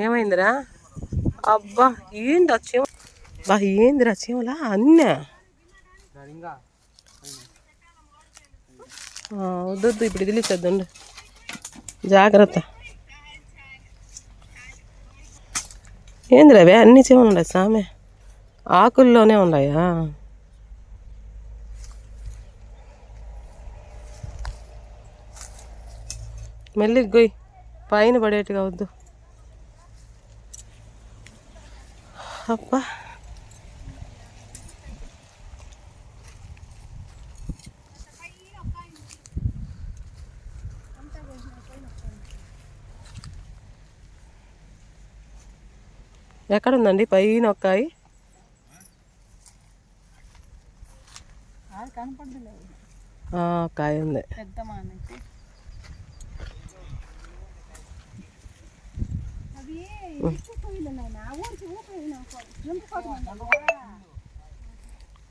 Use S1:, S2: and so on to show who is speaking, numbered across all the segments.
S1: ఏమైందిరా? అబ్బా ఏంది ఆ చీమ? బా ఏందిరా చీమలా? అన్నా. ఆ, వద్దు వద్దు ఇప్పుడు ఇదిలిచ్చేద్దండి జాగ్రత్త. ఏందిరా అవే? అన్ని చీమలు ఉన్నాయి సామె. ఆకుల్లోనే ఉన్నాయా మెల్లిగా గొయ్యి పైన పడేట్టుగా వద్దు. అబ్బా ఎక్కడుందండి? పైన ఒక్కాయి. కాయ ఉంది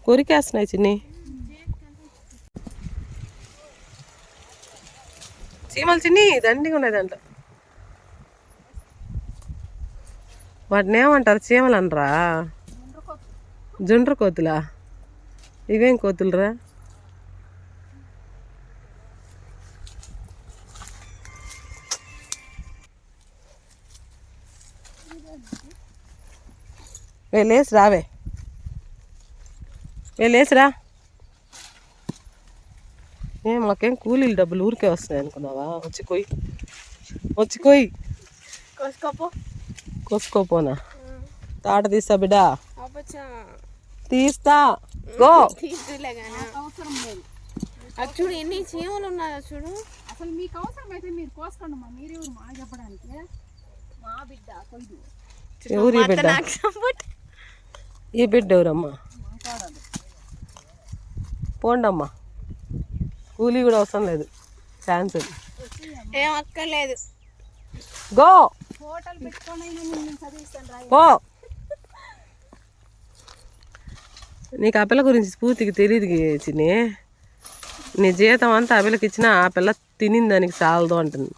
S1: కొరికేస్తున్నాయి చిన్ని. చీమలు చిన్ని దండిగా ఉన్నాయి దాంట్లో. వాటిని ఏమంటారు? చీమలు అనరా? జుండ్ర కోతులా ఇవేం కోతులురా? వెళ్ళేసి రావే. వెళ్ళేసిరా ఏ మాకేం కూలీలు డబ్బులు ఊరికే వస్తున్నాయి అనుకున్నావా? వచ్చి కొయ్యి వచ్చి కొయ్యి
S2: కోసుకోపో.
S1: కోసుకోపోనా? తాట తీస్తా బిడ్డా. తీస్తా. గో.
S2: చూడు ఎన్ని చీమలు ఉన్నాయో చూడు. అసలు మీకు అవసరం అయితే మీరు కోసుకోండి మా మీరెవరు మా చెప్పడానికి? మా బిడ్డ
S1: ఎవరి బిడ్డ? ఈ బిడ్డ ఎవరమ్మా పోండమ్మా. కూలీ కూడా అవసరం లేదు. క్యాన్సిల్
S2: ఏం అక్కర్లేదు.
S1: గో. పో. నీకు ఆ పిల్ల గురించి స్ఫూర్తికి తెలియదు చిన్ని. నీ జీతం అంతా ఆ పిల్లకి ఇచ్చినా ఆ పిల్ల తినింది దానికి చాలదు అంటుంది.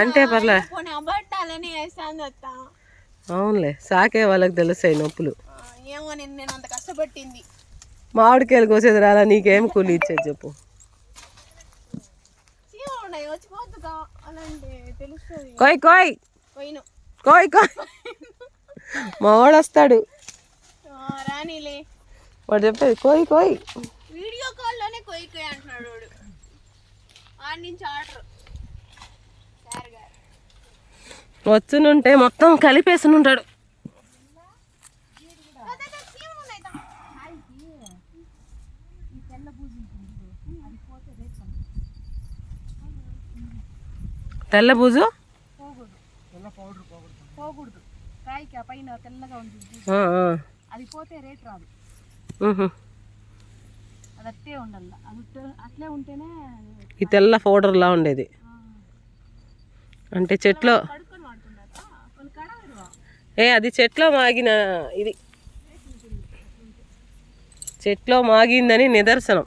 S1: అంటే పర్లే. అవునులే సాకే వాళ్ళకి తెలుస్తాయి నొప్పులు.
S2: ఏమో నేను నేను అంత కష్టపట్టింది.
S1: మామిడికాయలు కోసేది రాలా నీకేం కూలి ఇచ్చేది చెప్పు. కోయ్ కోయ్. కోయ్ కోయ్. మా వాడు వస్తాడు
S2: రానిలే.
S1: వాడు చెప్పేది కోయ్ కోయ్
S2: వీడియో కాల్లోనే కొయ్యి కొయ్యి అంటున్నాడు వాడు ఆడి నుంచి ఆర్డర్. సార్ గారు.
S1: వచ్చునుంటే మొత్తం కలిపేసునుంటాడు. తెల్ల బూజు?
S2: పోకూడదు. కాయకి ఆ పైన తెల్లగా ఉంది
S1: ఆ, ఆ.
S2: అది పోతే రేట్ రాదు. అది అట్టే ఉండాలి. అది ఉట్ట- అట్లే ఉంటేనే
S1: ఈ తెల్ల పౌడర్లా ఉండేది. అంటే చెట్లో ఏ అది చెట్లో మాగిన ఇది. చెట్లో మాగిందని నిదర్శనం.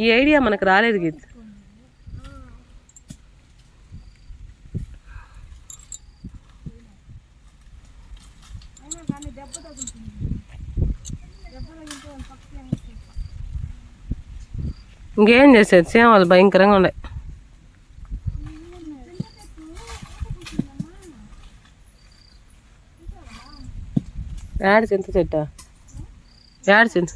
S1: ఈ ఐడియా మనకు రాలేదు గీత.
S2: దెబ్బ తగులుతుంది. దెబ్బ తగిలితే?
S1: ఇంకేం చేసేది సేవలు భయంకరంగా ఉన్నాయి యాడ చింత చెట్ట యాడ చింత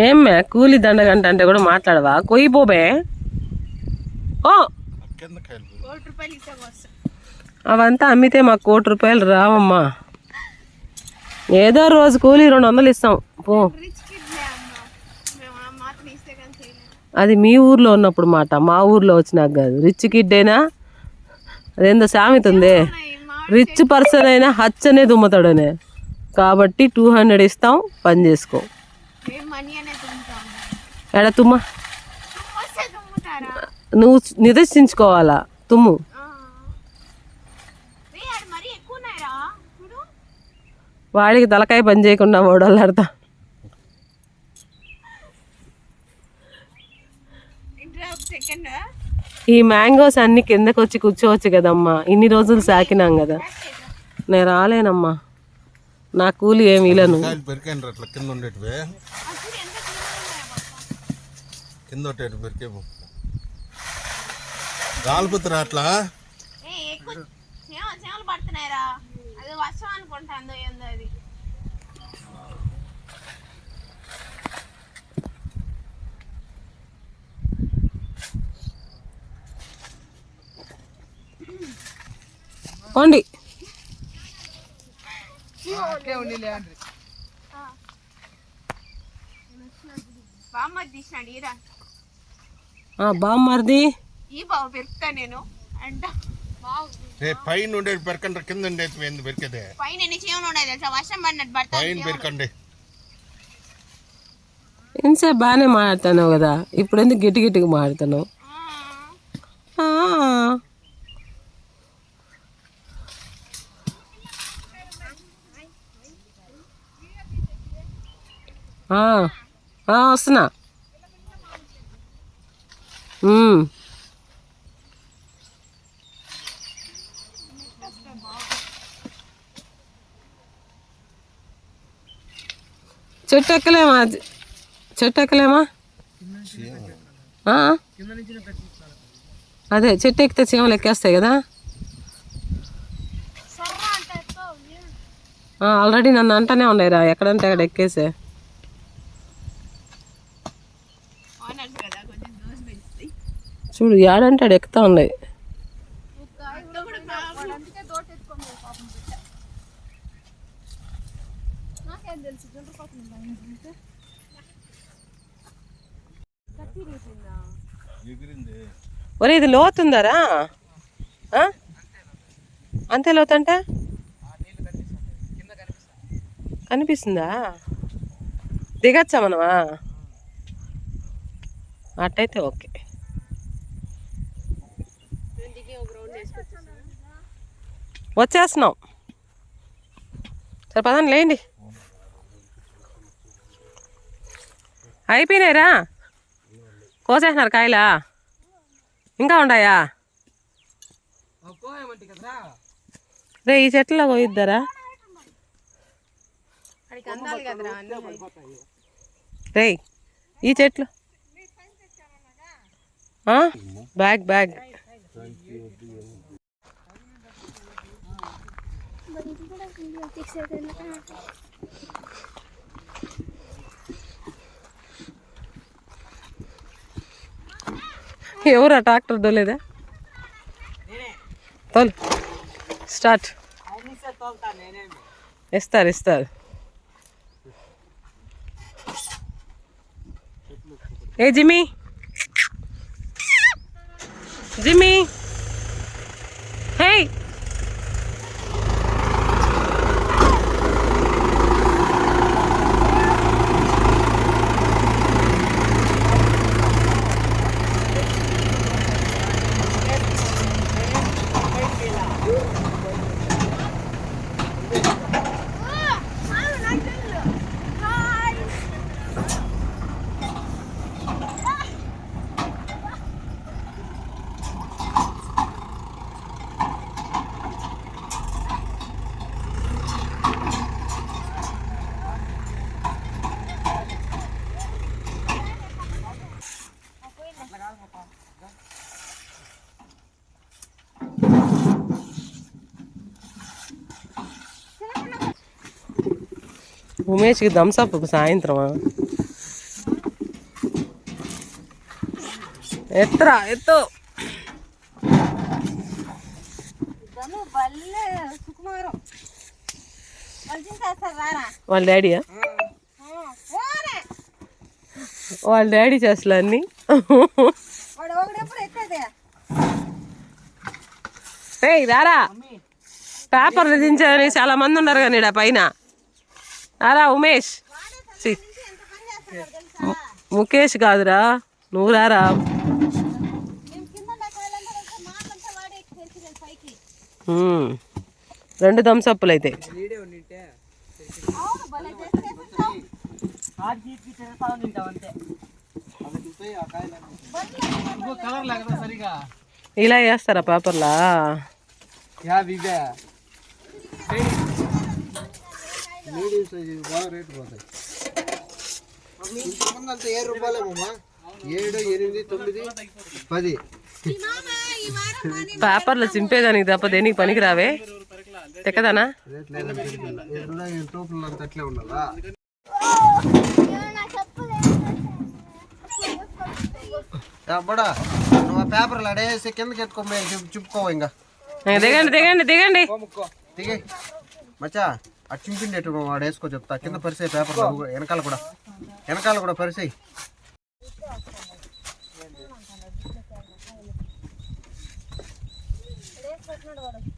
S1: ఏమ్మే కూలి దండగంట అంటే కూడా మాట్లాడవా కొయ్యి పోబే ఓ
S2: కోటి రూపాయలు ఇస్తే వస్తా
S1: అవంతా అమ్మితే మాకు కోటి రూపాయలు రావమ్మా. ఏదో రోజు కూలి రెండు వందలు ఇస్తాం. పో. అది మీ ఊర్లో ఉన్నప్పుడు మాట మా ఊర్లో వచ్చినాక కాదు. రిచ్ కిడ్ అయినా అదేందో సామెత ఉంది. రిచ్ పర్సన్ అయినా హచ్చనే దుమ్మతాడనే. కాబట్టి టూ హండ్రెడ్ ఇస్తాం పని చేసుకో. ఎడ తుమ్మ? నువ్వు నిదర్శించుకోవాలా? తుమ్ము. వాడికి తలకాయ పని చేయకుండా ఓడలాడతా. ఈ మ్యాంగోస్ అన్ని కిందకు వచ్చి కూర్చోవచ్చు కదమ్మా. ఇన్ని రోజులు సాకినాం కదా. నేను రాలేనమ్మా. నా కూలి ఏమి ఇలాను
S3: కింద కింద రాలిపోతారా అట్లా?
S2: చేమలు పడుతున్నాయిరా. అది వర్షం అనుకుంటాందో ఏందో అది.
S1: పోండి.
S2: తీసినాడు ఈరా. ఈ బాబు పెరుకుతా నేను. అంట
S3: పైన ఉండేది పెరకండి కింద ఉండేది ఏంది పెరికేదే?
S2: పైన ఎన్ని చీమలు ఉన్నాయి తెలుసా? వర్షం పడినట్టు పడతా
S3: పైన పెరకండి.
S1: ఇంతసేపు బాగానే మాట్లాడుతున్నావు కదా ఇప్పుడు ఎందుకు గిట్టి గిట్టిగా మాడుతున్నావు ఆ. ఆ. ఆ, వస్తున్నా. చెట్టు ఎక్కలేమా చెట్టు ఎక్కలేమా? అదే చెట్టు ఎక్కితే చీమలు ఎక్కేస్తాయి కదా? ఆల్రెడీ నన్ను అంటానే ఉన్నాయిరా ఎక్కడంటే అక్కడ ఎక్కేసే. చూడు ఏడంటే ఆడు ఎక్కుతా ఉన్నాయి. ఒరే ఇది లోతుందారా? ఆ? అంతే లోతంట? కనిపిస్తుందా? దిగచ్చా మనమా? అట్టయితే ఓకే. వచ్చేస్తున్నాం. సరే పదండి లేండి అయిపోయినాయిరా. కోసేసినారు కాయలా? ఇంకా ఉన్నాయా? రే ఈ చెట్లలో కోయిద్దారా రే ఈ చెట్లు. Bag bag. బ్యాగ్ ఎవరా ట్రాక్టర్ దోలేదా తోలు స్టార్ట్ ఇస్తారు ఇస్తారు ఏ జిమ్మి జిమ్మి ఉమేష్కి థమ్స్అప్ సాయంత్రమా ఎత్తురా ఎత్తు.
S2: వాళ్ళు
S1: డాడీయా? వాళ్ళ డాడీ చేస్తలే అన్ని. రారా. పేపర్లు దించాలని చాలా మంది ఉన్నారు కానీ పైన? అరా ఉమేష్. ముఖేష్ కాదురా. నువ్వు రెండు థమ్స్అప్లు అయితే. ఇలా చేస్తారా పేపర్లా?
S4: మీడియం సైజ్ బాగా రేటు పోతాయి. ఇంతకుముందు అంతా ఏడు రూపాయలేమమ్మా ఏడు ఎనిమిది తొమ్మిది పది.
S1: పేపర్లు చింపేదానికి తప్ప దేనికి పనికి రావే తెక్కదానా
S4: అట్లే ఉండాలా? బడా నువ్వు పేపర్లు అడేసి కిందకి ఎత్తుకోమే చుప్పుకో ఇంకా
S1: ఇంక దిగండి దిగండి దిగండి.
S4: దిగే. మచ్చా ఆ చింపిండేటు నువ్వు వాడు వేసుకో చెప్తా. కింద పరిసే పేపర్ వెనకాల కూడా. వెనకాల కూడా పరిసేయి.
S5: I'll